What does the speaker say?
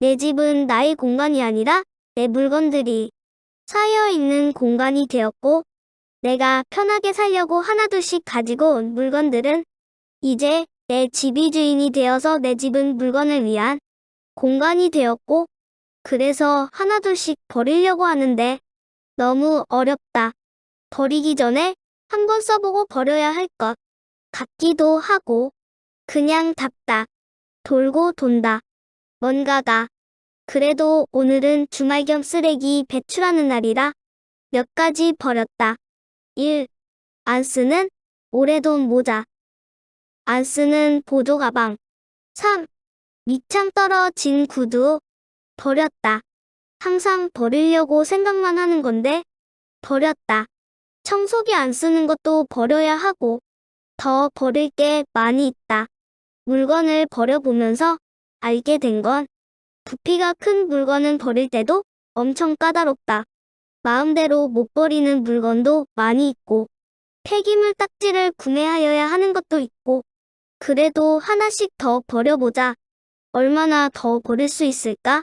내 집은 나의 공간이 아니라 내 물건들이 쌓여 있는 공간이 되었고, 내가 편하게 살려고 하나둘씩 가지고 온 물건들은 이제 내 집이 주인이 되어서 내 집은 물건을 위한 공간이 되었고, 그래서 하나둘씩 버리려고 하는데 너무 어렵다. 버리기 전에 한번 써보고 버려야 할 것 같기도 하고, 그냥 답다. 돌고 돈다. 뭔가가. 그래도 오늘은 주말 겸 쓰레기 배출하는 날이라 몇 가지 버렸다. 1. 안 쓰는 오래돈 모자. 안 쓰는 보조 가방. 3. 밑창 떨어진 구두. 버렸다. 항상 버리려고 생각만 하는 건데 버렸다. 청소기 안 쓰는 것도 버려야 하고 더 버릴 게 많이 있다. 물건을 버려보면서 알게 된 건 부피가 큰 물건은 버릴 때도 엄청 까다롭다. 마음대로 못 버리는 물건도 많이 있고 폐기물 딱지를 구매하여야 하는 것도 있고 그래도 하나씩 더 버려보자. 얼마나 더 버릴 수 있을까?